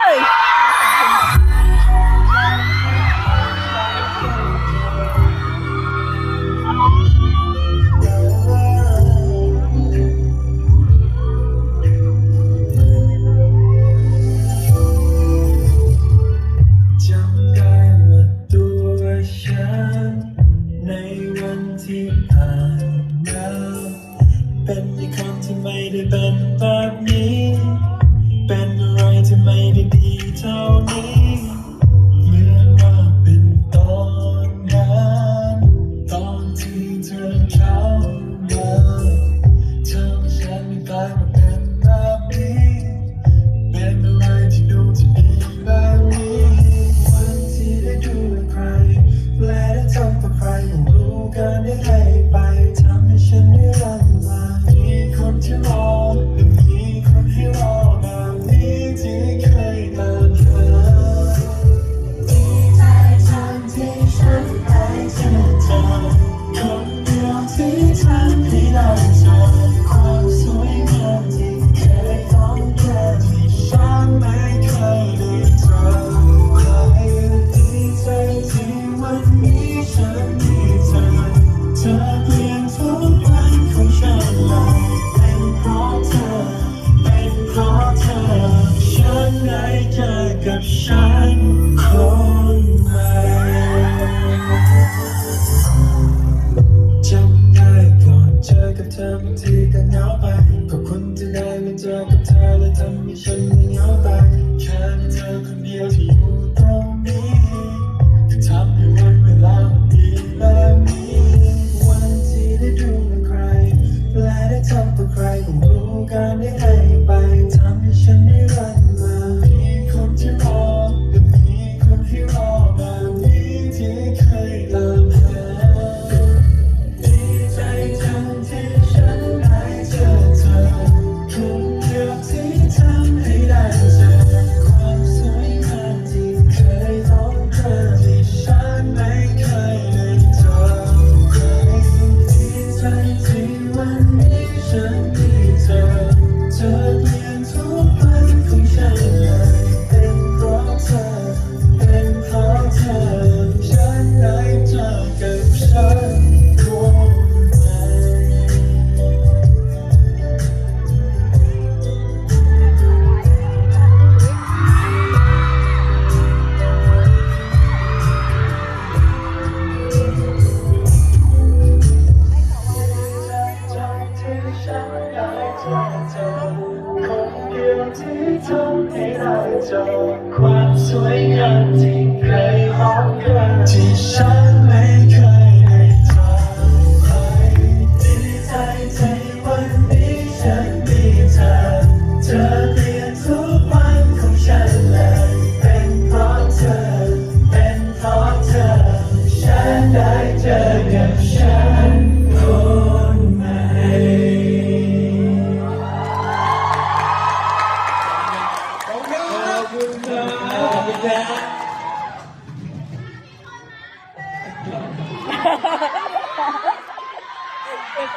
จำได้ว่าตัวฉัน ในวันที่ผ่านมาเป็นอีกคนที่ไม่ได้เป็นแบบนี้เป็ ได้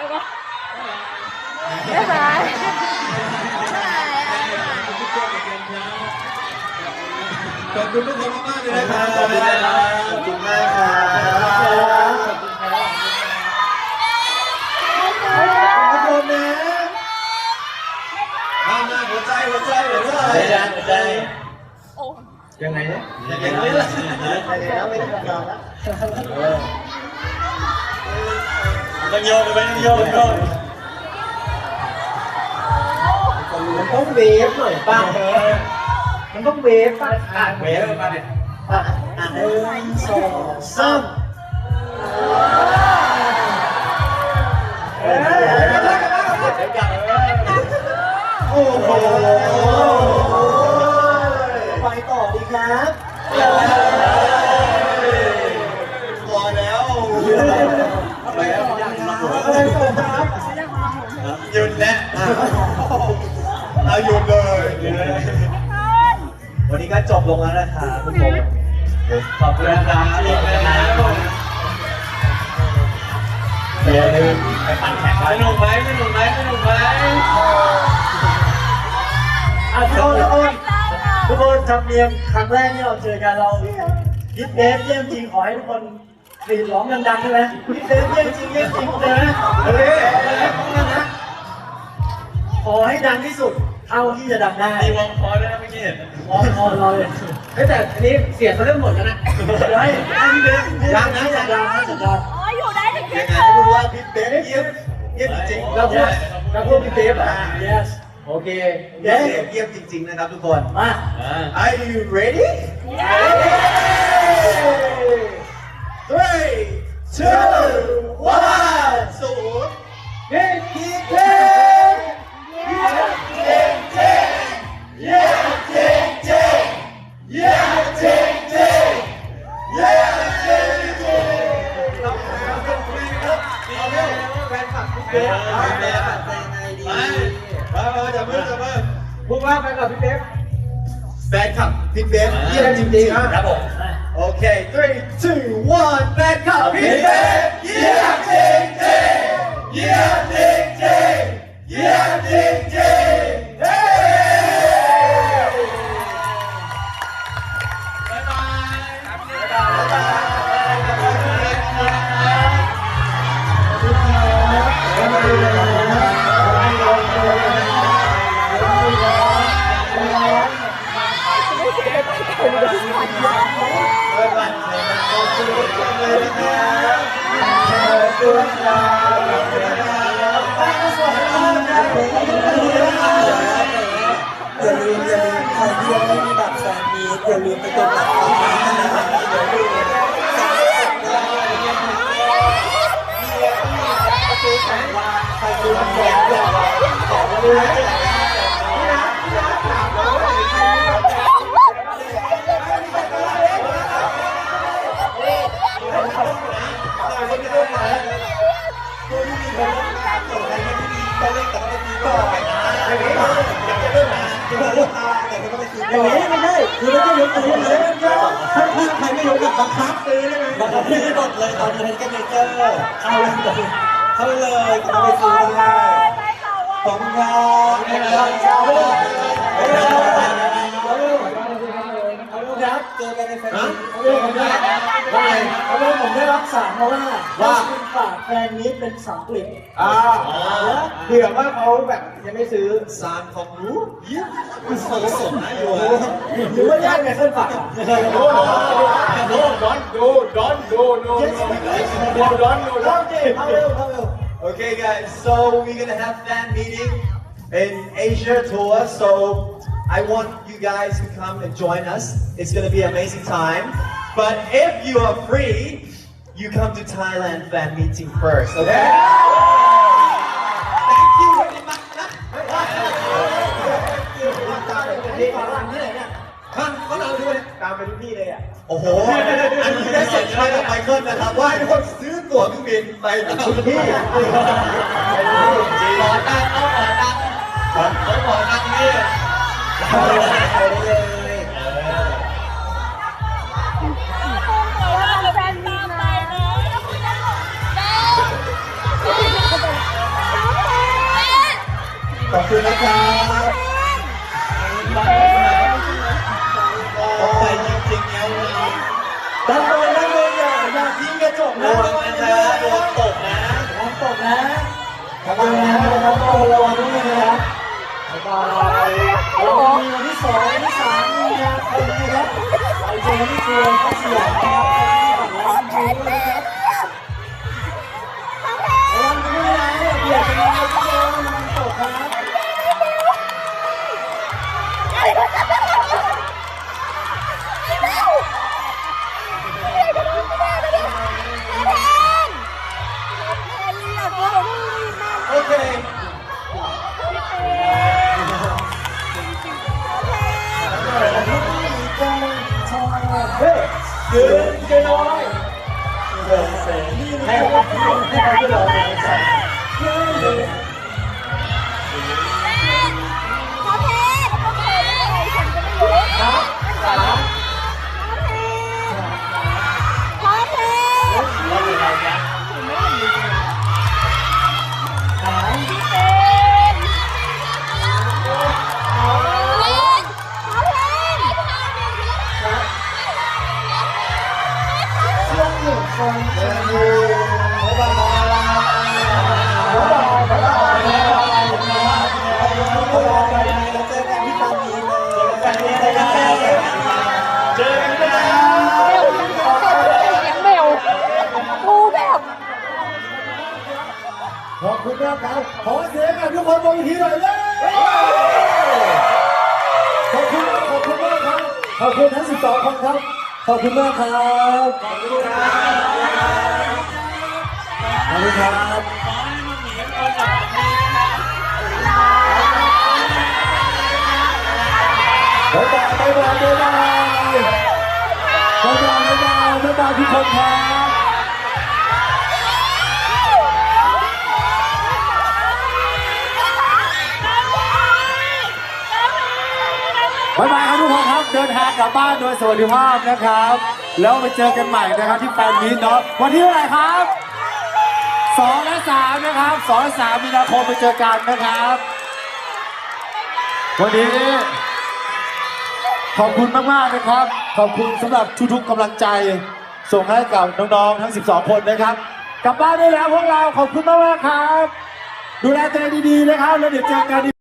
บ๊ายบายขอบคุณทุกคนมากๆเลยนะครับขอบคุณนะครับขอบคุณมากครับทุกคนนะมามาหัวใจหัวใจหัวใจหัวใจหัวใจยังไงเนี่ยอย่างนี้ละอย่างนี้แล้วไม่ต้องยอมแล้ว ต้องโยนไปต้องโยนโยนมันต้องเวฟหน่อยป่ะมันต้องเวฟป่ะอะเวฟมาดิอะอะหนึ่งสองสามเอ้ยโอ้โหไปต่อดีครับ อะไรต่อครับหยุดแล้วเอาหยุดเลยวันนี้ก็จบลงแล้วนะครับทุกคนขอบคุณนะครับขอบคุณนะครับอย่าลืมไปปั่นแข่งสนุกไหมสนุกไหมสนุกไหมอะทุกคนทุกคนทุกคนทำเนียมครั้งแรกที่เราเจอกันเรายิดเดฟเยี่ยมจริงขอให้ทุกคน กรีดร้องดังๆใช่ไหมยิดเดฟเยี่ยมจริงเยี่ยมจริงเลยนะเฮ้ยนะขอให้ดังที่สุดเท่าที่จะดังได้มีวงพอด้วยนะเมื่อกี้เห็นพอพอรอเลยเฮ้ยแต่อันนี้เสียงเขาเริ่มหมดแล้วนะเดี๋ยวให้ให้พี่เบฟดังนะจัดดังนะจัดดังอ๋ออยู่ได้ถึงยัเที่ยงงไงคืไม่รู้นว่าพี่เบสเยี่ยมเยี่ยมจริงๆเราพูดเราพูดพี่เบฟอะ yes โอเคเยี่เย้ยมเยี่ยมจริงๆนะครับทุกคนมาอ่า Are you ready? Three, two, one ศูนย์เฮ้ยพี่เบฟแฟนคลับพี่เบสเอาแฟนคลับเป็นดีไปไปไปจับมือจับมือพูดว่าไปกับพี่เบฟแฟนคลับพี่เบสเยี่ยมจริงๆครับผม one อย่าลืมอย่าลืมใครที่ยังไม่มีบัตรแฟนมีอย่าลืมไปกดบัตรตอนนี้นะครับเดี๋ยวดูใครดูแฟนก่อนขอเลยอย่างนี้ไม่ได้คือไม่ได้ยกตัวเลยถ้าถ้าใครไม่ยกกับบังคับซื้อได้ไหมบังคับซื้อหมดเลยตอนนี้ก็เมเจอร์เข้าเลยเข้าเลยก็ไปซื้อได้ขอบคุณครับขอบคุณครับเจอกันในแฟนมีเรื่ องผมได้ได้เพราะว่าผมได้รับสารมาว่าว่า คุณฝากแฟนนี้เป็นสังกฤษอ่าเผื่อว่าเขาแบบยังไม่ซื้อสารของรู้เยี่ยมคือสดสดนะอยู่หรือว่าญาติไมเคิลฝากอะโดนโดนดูโดนดูโดนโดนโดนโดนเข้าเจ๊เข้าเร็วเข้าเร็ว Okay, guys, so we're gonna have fan meeting in Asia tour. So I want you guys to come and join us. It's gonna be an amazing time. But if you are free, you come to Thailand fan meeting first, okay? Thank you very much. ข้างเขาเอาด้วยตามไปทุกที่เลยอะ โอ้โห อันนี้ได้เซ็นใช้กับไมเคิลนะครับว่าให้ทุกคนซื้อตั๋วเครื่องบินไปทุกที่ขอตังค์เอาขอตังค์เขาขอตังค์นี่ คุณนะครับต้อไปจริงๆแล้ววันนี้ด้านบนด้านบนอย่าอย่าทิ้งกระจกระนะวังนะโดนตกนะระวังตกนะระวังนะครับระวังด้วยนะครับบายบายเรามีวันที่สองวันที่สามมีนาคมนะครับไปเจอที่ครัวข้าเสียงนะครับ ขอบคุณมากครับขอเสียงกับทุกคนบนเวทีหน่อยเลยขอบคุณมากขอบคุณมากครับ ขอบคุณทั้ง 12 คนครับ ขอบคุณมากครับขอบคุณครับขอบคุณครับบ๊ายบายบ๊ายบายบ๊ายบายบ๊ายบายบ๊ายบายบ๊ายบายทุกคนครับ บ๊ายบายครับทุกคนครับ เดินทางกลับบ้านโดยสวัสดิภาพนะครับ แล้วไปเจอกันใหม่นะครับที่แฟนมีตเนาะวันที่เท่าไหร่ครับสองและสามนะครับสองและสามมีนาคมไปเจอกันนะครับ วันนี้ ขอบคุณมากๆนะครับ ขอบคุณสำหรับทุกๆกำลังใจ ส่งให้กับน้องๆทั้ง 12 คนนะครับ กลับบ้านได้แล้วพวกเราขอบคุณมากๆครับ ดูแลตัวเองดีๆนะครับ แล้วเดี๋ยวเจอกัน